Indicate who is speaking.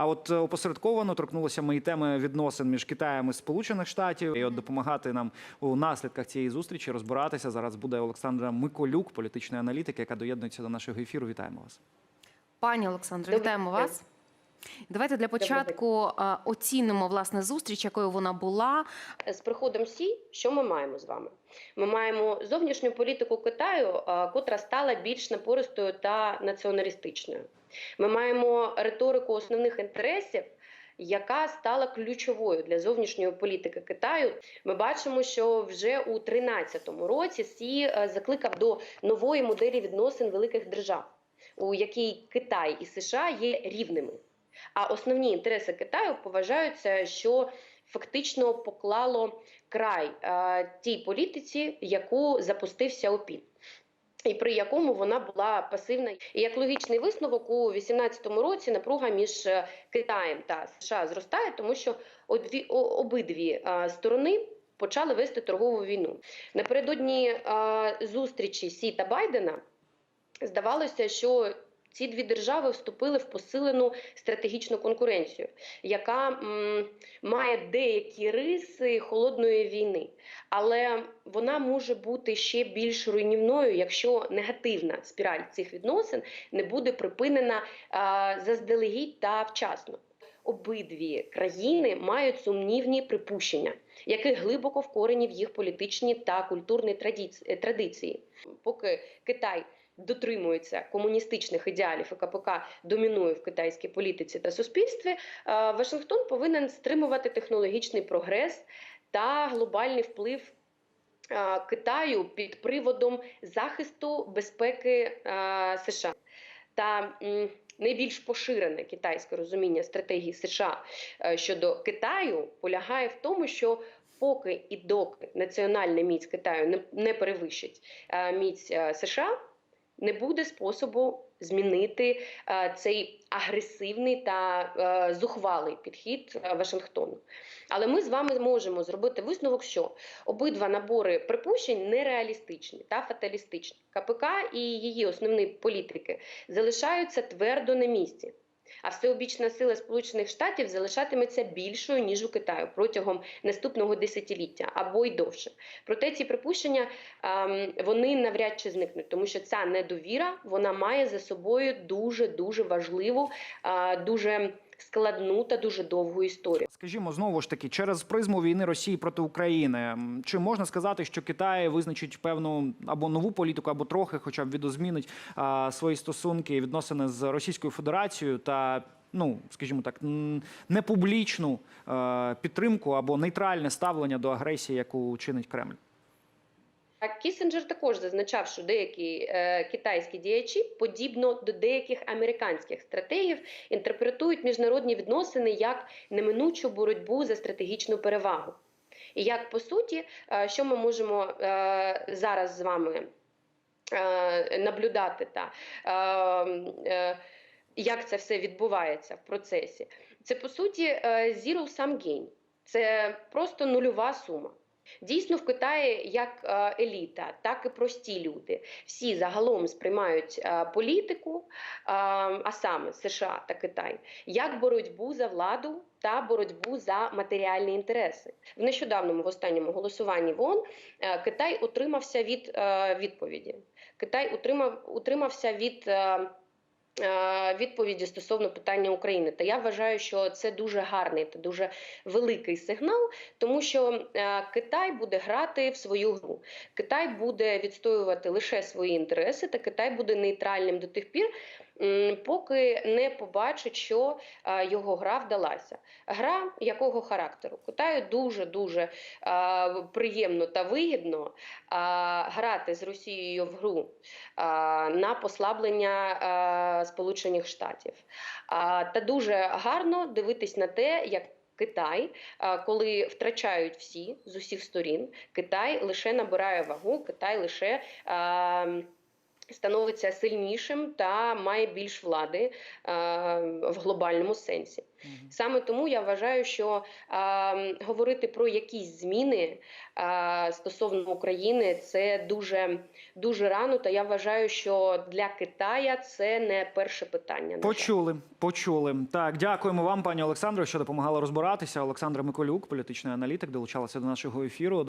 Speaker 1: А от е, опосередковано торкнулися ми і теми відносин між Китаєм і Сполучених Штатів. І от допомагати нам у наслідках цієї зустрічі розбиратися зараз буде Олександра Миколюк, політичний аналітик, яка доєднується до нашого ефіру. Вітаємо вас.
Speaker 2: Пані Олександро,
Speaker 3: Добрий
Speaker 2: вітаємо вас. Давайте для початку е, оцінимо власне зустріч, якою вона була.
Speaker 3: з приходом Сі, що ми маємо з вами? Ми маємо зовнішню політику Китаю, котра стала більш напористою та націоналістичною. Ми маємо риторику основних інтересів. Яка стала ключовою для зовнішньої політики Китаю? Ми бачимо, що вже у 2013 році Сі е, закликав до нової моделі відносин великих держав, у якій Китай і США є рівними. А основні інтереси Китаю поважаються, що фактично поклало край е, тій політиці, яку запустив Сяопін. І при якому вона була пасивна, і як логічний висновок у 2018 році напруга між е, Китаєм та США зростає, тому що одві, обидві е, сторони почали вести торгову війну. Напередодні е, зустрічі Сі та Байдена здавалося, що ці дві держави вступили в посилену стратегічну конкуренцію, яка м, має деякі риси холодної війни, але вона може бути ще більш руйнівною, якщо негативна спіраль цих відносин не буде припинена а, заздалегідь та вчасно. Обидві країни мають сумнівні припущення, які глибоко вкорені в їх політичні та культурні традиції. Поки Китай дотримується комуністичних ідеалів і КПК домінує в китайській політиці та суспільстві, е, Вашингтон повинен стримувати технологічний прогрес та глобальний вплив е, Китаю під приводом захисту безпеки е, США. Та найбільш поширене китайське розуміння стратегії США щодо Китаю полягає в тому, що поки і доки національна міць Китаю не, перевищить міць США, не буде способу змінити е, цей агресивний та е, зухвалий підхід е, Вашингтону. Але ми з вами можемо зробити висновок, що обидва набори припущень нереалістичні та фаталістичні. КПК і її основні політики залишаються твердо на місці. А всеобічна сила Сполучених Штатів залишатиметься більшою ніж у Китаю протягом наступного десятиліття або й довше. Проте ці припущення ем, вони навряд чи зникнуть, тому що ця недовіра вона має за собою дуже дуже важливу, е, дуже складну та дуже довгу історію.
Speaker 1: Скажімо, знову ж таки, через призму війни Росії проти України. Чи можна сказати, що Китай визначить певну або нову політику, або трохи, хоча б відозмінить а, свої стосунки і відносини з Російською Федерацією та. Ну, скажімо так, непублічну е, підтримку або нейтральне ставлення до агресії, яку чинить Кремль.
Speaker 3: А Кісінджер також зазначав, що деякі е, китайські діячі, подібно до деяких американських стратегів, інтерпретують міжнародні відносини як неминучу боротьбу за стратегічну перевагу. І як по суті, е, що ми можемо е, зараз з вами е, наблюдати та е, е, як це все відбувається в процесі? Це по суті е, zero sum game. Це просто нульова сума. Дійсно, в Китаї як е, еліта, так і прості люди. Всі загалом сприймають е, політику, е, а саме США та Китай, як боротьбу за владу та боротьбу за матеріальні інтереси. В нещодавному в останньому голосуванні в Китай утримався від відповіді. Китай утримав утримався від. Е, Відповіді стосовно питання України, та я вважаю, що це дуже гарний та дуже великий сигнал, тому що е, Китай буде грати в свою гру. Китай буде відстоювати лише свої інтереси, та Китай буде нейтральним до тих пір, поки не побачить, що його гра вдалася. Гра якого характеру? Китаю дуже дуже приємно та вигідно грати з Росією в гру на послаблення Сполучених Штатів. Та дуже гарно дивитись на те, як Китай, коли втрачають всі з усіх сторін, Китай лише набирає вагу, Китай лише. Становиться сильнішим та має більш влади е, в глобальному сенсі. Саме тому я вважаю, що е, говорити про якісь зміни е, стосовно України це дуже дуже рано. Та я вважаю, що для Китая це не перше питання.
Speaker 1: Почули, почули. Так, дякуємо вам, пані Олександро, що допомагала розбиратися. Олександра Миколюк, політичний аналітик, долучалася до нашого ефіру.